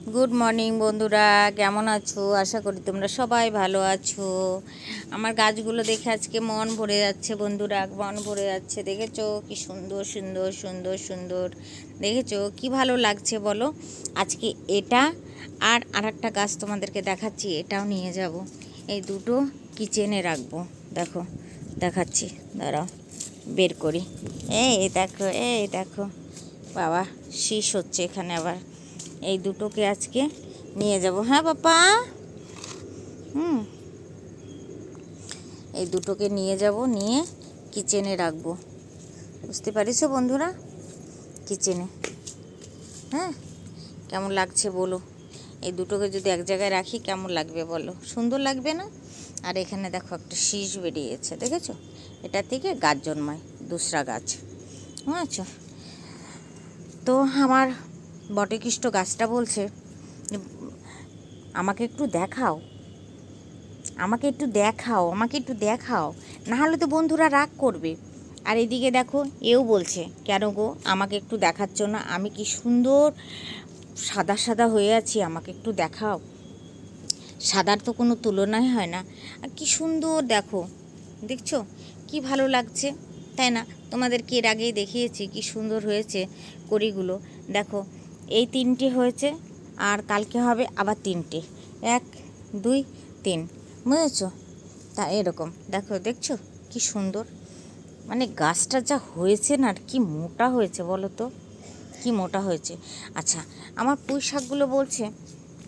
Good morning বন্ধুরা। কেমন আছো? আশা করি তোমরা সবাই ভালো আছো। আমার গাছগুলো দেখে আজকে মন ভরে যাচ্ছে, বন্ধুরা। মন ভরে যাচ্ছে। দেখেছ? কি সুন্দর সুন্দর সুন্দর সুন্দর। দেখেছ? কি ভালো লাগছে বলো? আজকে এটা আর আরেকটা গাছ তোমাদেরকে দেখাচ্ছি, এটাও নিয়ে যাব। এই দুটো কিচেনে রাখব। দেখো, দেখাচ্ছি। দাঁড়াও, বের করি। এই দেখো এই দেখো। বাবা, শীষ হচ্ছে এখানে আবার। এই দুটোকে আজকে নিয়ে যাব। হ্যাঁ বাবা হুম। এই দুটোকে নিয়ে যাব, নিয়ে কিচেনে রাখব। বুঝতে পারিস বন্ধুরা? কিচেনে। হ্যাঁ কেমন লাগছে বলো। এই দুটোকে যদি এক জায়গায় রাখি, কেমন লাগবে বলো। সুন্দর লাগবে না? আর এখানে দেখো একটা শীষ বেরিয়েছে, দেখেছ? এটা থেকে গাছ জন্মায়, দুসরা গাছ। বুঝেছ? তো আমার বটকৃষ্ট গাছটা বলছে, আমাকে একটু দেখাও। আমাকে একটু দেখাও, আমাকে একটু দেখাও। না হলে তো বন্ধুরা রাগ করবে। আর এদিকে দেখো, এও বলছে, কেন গো, আমাকে একটু দেখাচ্ছ না? আমি কি সুন্দর সাদা সাদা হয়ে আছি, আমাকে একটু দেখাও। সাদার তো কোনো তুলনাই হয় না। আর কি সুন্দর দেখো, দেখছ? কি ভালো লাগছে, তাই না? তোমাদেরকে এর আগেই দেখিয়েছি, কি সুন্দর হয়েছে করিগুলো দেখো এই তিনটে হয়েছে, আর কালকে হবে আবার তিনটে। এক, দুই, তিন। বুঝেছ? তা এরকম। দেখো, দেখছ? কি সুন্দর। মানে গাছটা যা হয়েছে না, আর কি মোটা হয়েছে বলো তো? কি মোটা হয়েছে? আচ্ছা আমার পুঁই শাকগুলো বলছে,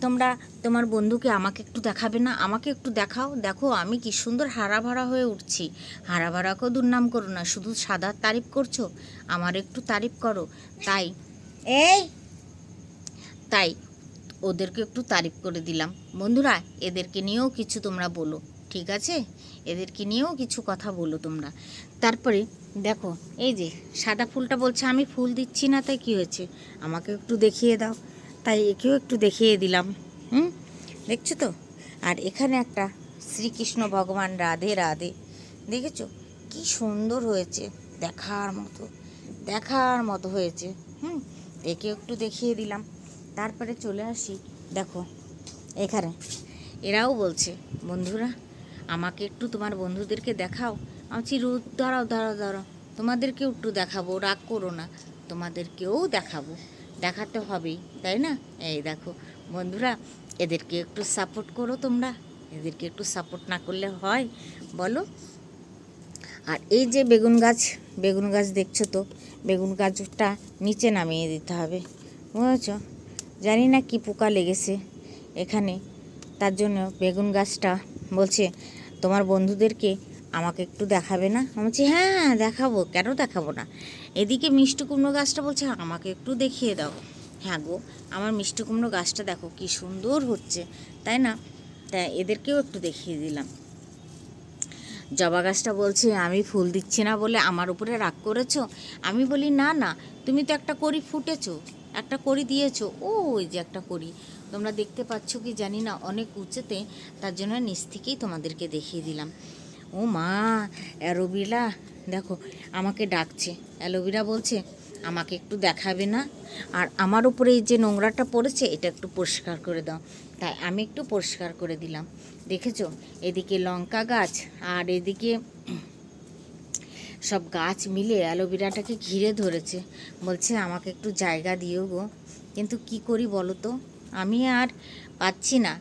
তোমরা, তোমার বন্ধুকে আমাকে একটু দেখাবে না? আমাকে একটু দেখাও। দেখো, আমি কি সুন্দর হারা ভাড়া হয়ে উঠছি। হারা ভাড়াকেও দুর্নাম করো না। শুধু সাদা তারিফ করছ? আমার একটু তারিফ করো। তাই। এই তাই ওদেরকে একটু তারিফ করে দিলাম। বন্ধুরা, এদেরকে নিয়েও কিছু তোমরা বলো, ঠিক আছে? এদেরকে নিয়েও কিছু কথা বলো তোমরা। তারপরে দেখো, এই যে সাদা ফুলটা বলছে, আমি ফুল দিচ্ছি না, তাই কী হয়েছে? আমাকে একটু দেখিয়ে দাও। তাই একেও একটু দেখিয়ে দিলাম, হুম? দেখছ তো? আর এখানে একটা শ্রীকৃষ্ণ ভগবান রাধে রাধে, দেখেছ? কি সুন্দর হয়েছে, দেখার মতো দেখার মতো হয়েছে, হুম? একে একটু দেখিয়ে দিলাম। তারপরে চলে আসি, দেখো, এখানে। এরাও বলছে, বন্ধুরা, আমাকে একটু তোমার বন্ধুদেরকে দেখাও। আমি রোদ, দাঁড়াও দাঁড়াও দাঁড়াও। তোমাদেরকেও একটু দেখাবো, রাগ করো না। তোমাদেরকেও দেখাবো। দেখাতে হবেই, তাই না? এই দেখো, বন্ধুরা, এদেরকে একটু সাপোর্ট করো তোমরা। এদেরকে একটু সাপোর্ট না করলে হয়, বলো। আর এই যে বেগুন গাছ বেগুন গাছ দেখছ তো? বেগুন গাছটা নিচে নামিয়ে দিতে হবে, বুঝেছ? জানি না কি পোকা লেগেছে এখানে। তার জন্য বেগুন গাছটা বলছে, তোমার বন্ধুদেরকে আমাকে একটু দেখাবে না? আমি বলছি হ্যাঁ হ্যাঁ দেখাবো। কেন দেখাবো না? এদিকে মিষ্টি কুমড়ো গাছটা বলছে, আমাকে একটু দেখিয়ে দাও। হ্যাঁ গো, আমার মিষ্টি কুমড়ো গাছটা দেখো, কি সুন্দর হচ্ছে। তাই না? তাই এদেরকেও একটু দেখিয়ে দিলাম। জবা গাছটা বলছে, আমি ফুল দিচ্ছি না বলে আমার উপরে রাগ করেছ? আমি বলি, না না, তুমি তো একটা করি ফুটেছো। একটা করি দিয়েছ? ও ওই যে একটা করি তোমরা দেখতে পাচ্ছ কি জানি না, অনেক উঁচুতে। তার জন্য নিচ থেকেই তোমাদেরকে দেখিয়ে দিলাম। ও মা অ্যারোবিলা দেখো, আমাকে ডাকছে। অ্যালোভেরা বলছে, আমাকে একটু দেখাবে না? আর আমার উপরে যে নোংরাটা পড়েছে, এটা একটু পরিষ্কার করে দাও। তাই আমি একটু পরিষ্কার করে দিলাম। দেখেছ? এদিকে লঙ্কা গাছ, আর এদিকে সব গাছ মিলে অ্যালোভেরাটাকে ঘিরে ধরেছে। বলছে, আমাকে একটু জায়গা দিও গো। কিন্তু কি করি বলো তো? আমি আর পাচ্ছি না।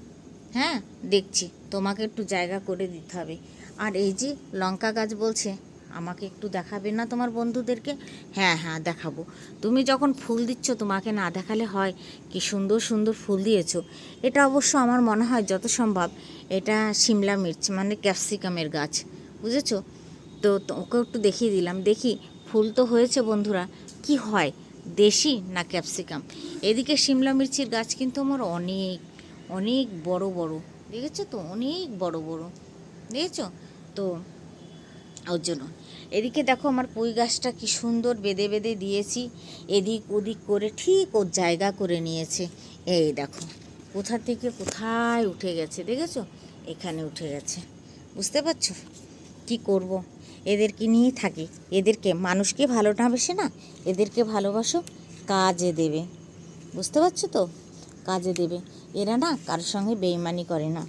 হ্যাঁ দেখছি, তোমাকে একটু জায়গা করে দিতে হবে। আর এই যে লঙ্কা গাছ বলছে, আমাকে একটু দেখাবে না তোমার বন্ধুদেরকে? হ্যাঁ হ্যাঁ দেখাবো। তুমি যখন ফুল দিচ্ছ, তোমাকে না দেখালে হয়। কি সুন্দর সুন্দর ফুল দিয়েছ। এটা অবশ্য আমার মনে হয় যত সম্ভব, এটা সিমলা মির্চ মানে ক্যাপসিকামের গাছ। বুঝেছ? তো ওকে একটু দেখিয়ে দিলাম। দেখি, ফুল তো হয়েছে বন্ধুরা। কি হয়, দেশি না ক্যাপসিকাম? এদিকে সিমলা মির্চির গাছ কিন্তু আমার অনেক অনেক বড় বড়। দেখেছ তো? অনেক বড় বড়। দেখেছ? তো, ওর জন্য। এদিকে দেখো আমার পুঁই গাছটা কি সুন্দর বেঁধে বেঁধে দিয়েছি। এদিক ওদিক করে ঠিক ওর জায়গা করে নিয়েছে। এই দেখো, কোথা থেকে কোথায় উঠে গেছে, দেখেছ? এখানে উঠে গেছে। বুঝতে পারছ? কি করব। এদেরকে নিয়েই থাকি। এদেরকে মানুষকে ভালো না বেশি না, এদেরকে ভালোবাসো, কাজে দেবে। বুঝতে পারছ তো? কাজে দেবে। এরা না কারোর সঙ্গে বেইমানি করে না।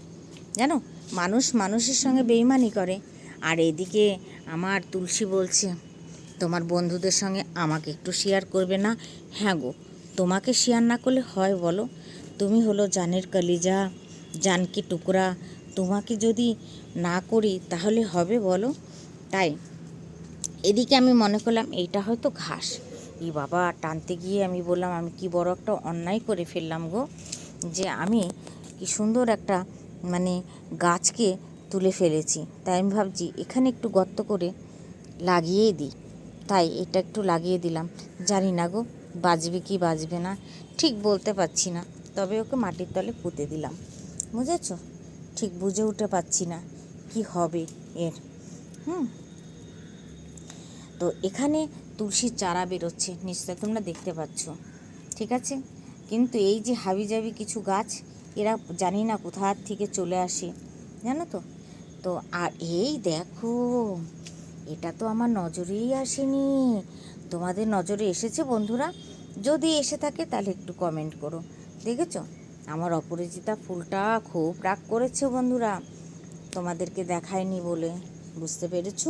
জানো, মানুষ মানুষের সঙ্গে বেইমানি করে। আর এদিকে আমার তুলসী বলছে, তোমার বন্ধুদের সঙ্গে আমাকে একটু শেয়ার করবে না? হ্যাঁ গো, তোমাকে শেয়ার না করলে হয় বলো? তুমি হলো জানের কলিজা, জানকি টুকরা। তোমাকে যদি না করি তাহলে হবে বলো? তাই? এদিকে আমি মনে করলাম, এইটা হয়তো ঘাস। ই বাবা, টানতে গিয়ে আমি বললাম, আমি কি বড় একটা অন্যায় করে ফেললাম গো যে আমি কি সুন্দর একটা মানে গাছকে তুলে ফেলেছি। তাই আমি ভাবছি, এখানে একটু গর্ত করে লাগিয়ে দিই। তাই এটা একটু লাগিয়ে দিলাম। জানি না গো, বাজবে কি বাজবে না, ঠিক বলতে পারছি না। তবে ওকে মাটির তলে পুঁতে দিলাম। বুঝেছ? ঠিক বুঝে উঠে পাচ্ছি না, কি হবে এর? হুম? তো এখানে তুলসীর চারা বেরোচ্ছে নিশ্চয় তোমরা দেখতে পাচ্ছ। ঠিক আছে? কিন্তু এই যে হাবিজাবি কিছু গাছ, এরা জানি না কোথার থেকে চলে আসে, জানো তো? তো আর এই দেখো, এটা তো আমার নজরেই আসেনি। তোমাদের নজরে এসেছে বন্ধুরা? যদি এসে থাকে তাহলে একটু কমেন্ট করো। দেখেছ? আমার অপরাজিতা ফুলটা খুব রাগ করেছে বন্ধুরা। তোমাদেরকে দেখায়নি বলে। বুঝতে পেরেছ?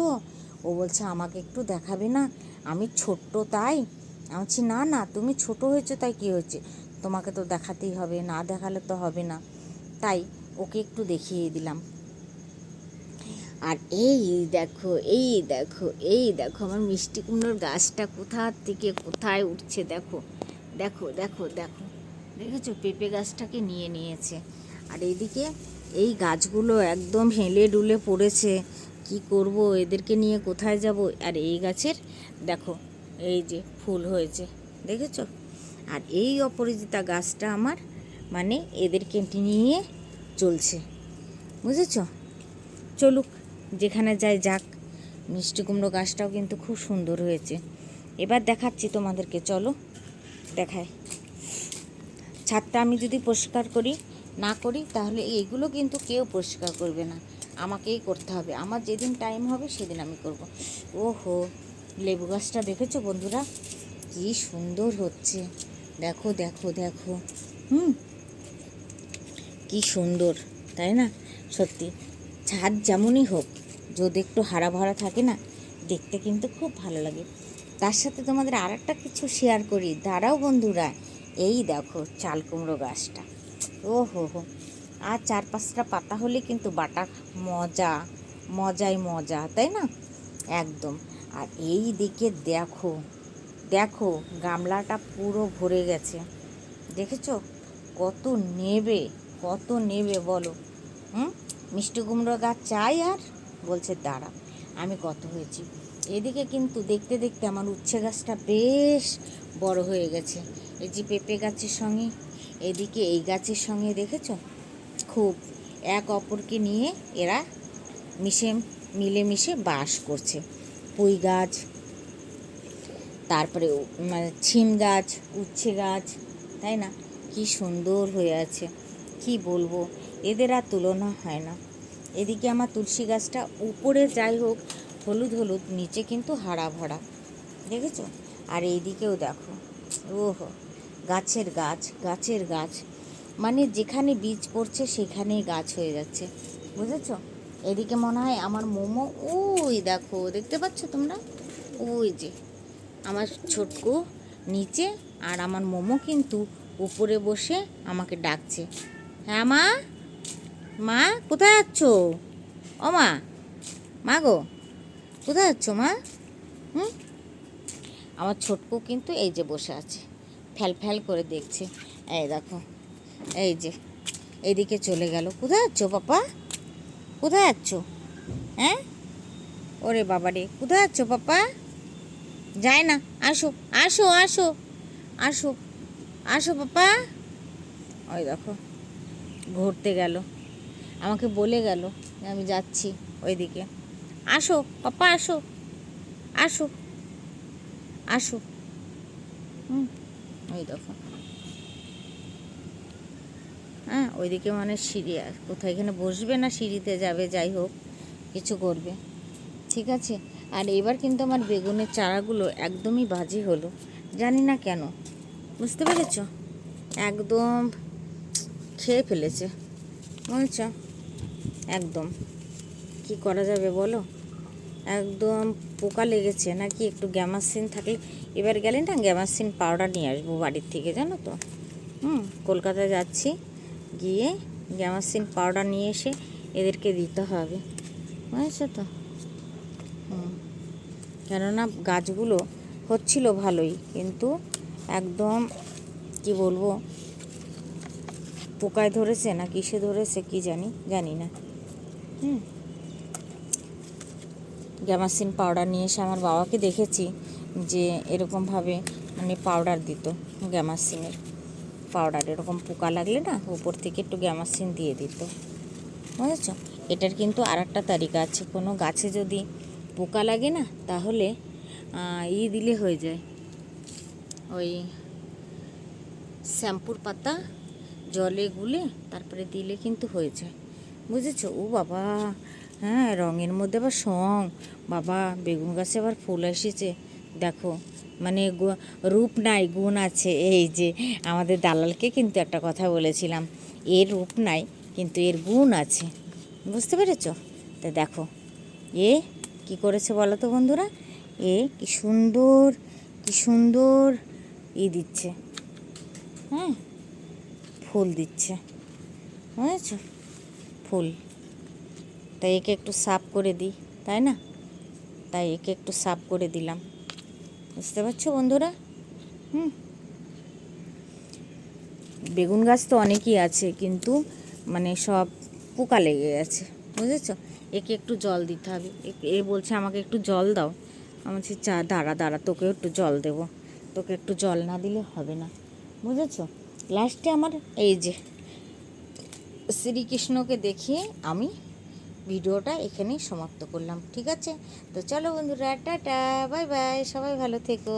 ও বলছে, আমাকে একটু দেখাবে না? আমি ছোট্ট তাই? আমি বলছি, না না, তুমি ছোট হয়েছো তাই কি হয়েছে? তোমাকে তো দেখাতেই হবে, না দেখালে তো হবে না। তাই ওকে একটু দেখিয়ে দিলাম। আর এই দেখো এই দেখো এই দেখো, আমার মিষ্টি কুমড়োর গাছটা কোথা থেকে কোথায় উঠছে দেখো। দেখো দেখো দেখো। দেখেছ? পেঁপে গাছটাকে নিয়ে নিয়েছে। আর এইদিকে এই গাছগুলো একদম হেলে ডুলে পড়েছে। কি করব? এদেরকে নিয়ে কোথায় যাব? আর এই গাছের, দেখো, এই যে ফুল হয়েছে, দেখেছ? আর এই অপরাজিতা গাছটা আমার মানে এদেরকে নিয়ে চলছে, বুঝেছ? চলুক, যেখানে যায় যাক, মিষ্টি কুমড়ো গাছটাও কিন্তু খুব সুন্দর হয়েছে। এবার দেখাচ্ছি তোমাদেরকে, চলো দেখায় ছাদটা আমি যদি পরিষ্কার করি, না করি, তাহলে এইগুলো কিন্তু কেউ পরিষ্কার করবে না। আমাকেই করতে হবে। আমার যেদিন টাইম হবে সেদিন আমি করব। ওহো, লেবু গাছটা দেখেছ বন্ধুরা? কি সুন্দর হচ্ছে। দেখো দেখো দেখো। হুম, কি সুন্দর, তাই না? সত্যি ছাদ যেমনই হোক, যদি একটু হারা ভরা থাকে না, দেখতে কিন্তু খুব ভালো লাগে। তার সাথে তোমাদের আর একটা কিছু শেয়ার করি। দাঁড়াও বন্ধুরা, এই দেখো, চাল কুমড়ো গাছটা। ও হো হো আর চার পাঁচটা পাতা হলে কিন্তু বাটা মজা, মজাই মজা, তাই না? একদম। আর এই দিকে দেখো দেখো গামলাটা পুরো ভরে গেছে। দেখেছ? কত নেবে কত নেবে বলো। হুম? মিষ্টি কুমড়ো গাছ চাই আর? বলছে, দাঁড়া, আমি কত হয়েছি। এদিকে কিন্তু দেখতে দেখতে আমার উচ্ছে গাছটা বেশ বড় হয়ে গেছে। এই যে পেঁপে গাছের সঙ্গে, এদিকে এই গাছের সঙ্গে দেখেছ? খুব এক অপরকে নিয়ে এরা মিশে, মিলেমিশে বাস করছে। পুঁই গাছ, তারপরে মানে ছিম গাছ, উচ্ছে গাছ, তাই না? কি সুন্দর হয়ে আছে। কি বলব? এদের আর তুলনা হয় না। এদিকে আমার তুলসী গাছটা উপরে যাই হোক, হলুদ হলুদ, নিচে কিন্তু হারা ভরা। দেখেছ? আর এইদিকেও দেখো। ওহো, গাছের গাছ গাছের গাছ। মানে যেখানে বীজ পড়ছে সেখানেই গাছ হয়ে যাচ্ছে। বুঝেছ? এদিকে মনে হয় আমার মোমো, ওই দেখো, দেখতে পাচ্ছ তোমরা? ওই যে, আমার ছোটকু নিচে আর আমার মোমো কিন্তু উপরে বসে আমাকে ডাকছে। হ্যাঁ মা? মা, কোথায় যাচ্ছ ও মা মা গো, কোথায় যাচ্ছ মা? হুম? আমার ছোটকু কিন্তু এই যে বসে আছে, ফ্যাল ফ্যাল করে দেখছে। এই দেখো এই যে, এইদিকে চলে গেল। কোথায় যাচ্ছ পাপা? কোথায় যাচ্ছ? হ্যাঁ? ওরে বাবা রে কোথায় যাচ্ছ পাপা? যায় না, আসো আসো আসো আসো আসো পাপা। ওই দেখো, ঘুরতে গেল। আমাকে বলে গেল আমি যাচ্ছি ওইদিকে। আসো পাপা, আসো আসো আসো। হুম, ওই দেখো। হ্যাঁ ওইদিকে মানে সিঁড়ি আর কোথায় এখানে বসবে না, সিঁড়িতে যাবে, যাই হোক, কিছু করবে। ঠিক আছে? আর এবার কিন্তু আমার বেগুনের চারাগুলো একদমই বাজি হলো। জানি না কেন। বুঝতে পেরেছ? একদম খেয়ে ফেলেছে। বুঝছ একদম। কি করা যাবে বলো? একদম পোকা লেগেছে নাকি একটু গ্যামাসিন থাকলে, এবার গেলে না গ্যামাসিন পাউডার নিয়ে আসব বাড়ির থেকে, জানো তো। হুম, কলকাতায় যাচ্ছি। গিয়ে গ্যামাসিন পাউডার নিয়ে এসে এদেরকে দিতে হবে। বুঝেছ তো? হুম। কেননা গাছগুলো হচ্ছিল ভালোই, কিন্তু একদম কি বলব, পোকায় ধরেছে না কিসে ধরেছে কি জানি জানি না। হুম। গ্যামাসিন পাউডার নিয়ে এসে আমার বাবাকে দেখেছি যে এরকমভাবে মানে পাউডার দিত গ্যামাসিনের পাউডার, এরকম পোকা লাগলে না উপর থেকে একটু গ্যামাসিন দিয়ে দিত। বুঝেছ? এটার কিন্তু আর একটা তারিকা আছে। কোনো গাছে যদি পোকা লাগে না, তাহলে ই দিলে হয়ে যায়। ওই শ্যাম্পুর পাতা জলে গুলে তারপরে দিলে কিন্তু হয়ে যায়। বুঝেছ? ও বাবা! হ্যাঁ রঙের মধ্যে আবার সং। বাবা, বেগুন গাছে আবার ফুল এসেছে। দেখো মানে রূপ নাই, গুণ আছে। এই যে আমাদের দালালকে কিন্তু একটা কথা বলেছিলাম, এর রূপ নাই, কিন্তু এর গুণ আছে। বুঝতে পেরেছ? তা দেখো, এ কি করেছে বলো তো বন্ধুরা? এ কি সুন্দর কি সুন্দর ই দিচ্ছে। হ্যাঁ ফুল দিচ্ছে। বুঝেছ? ফুল। তাই একে একটু সাফ করে দিই, তাই না? তাই একে একটু সাফ করে দিলাম। বুঝতে পারছ বন্ধুরা? হুম। বেগুন গাছ তো অনেকই আছে, কিন্তু মানে সব পোকা লেগে গেছে, বুঝেছ? একে একটু জল দিতে হবে। এ- বলছে আমাকে একটু জল দাও। আমি বলছি, চা, দাঁড়া দাঁড়া, তোকে একটু জল দেবো। তোকে একটু জল না দিলে হবে না। বুঝেছ? লাস্টে আমার এই যে শ্রীকৃষ্ণকে দেখিয়ে আমি ভিডিওটা এখানেই সমাপ্ত করলাম, ঠিক আছে? তো চলো বন্ধুরা, টাটা, বাই বাই, সবাই ভালো থেকো।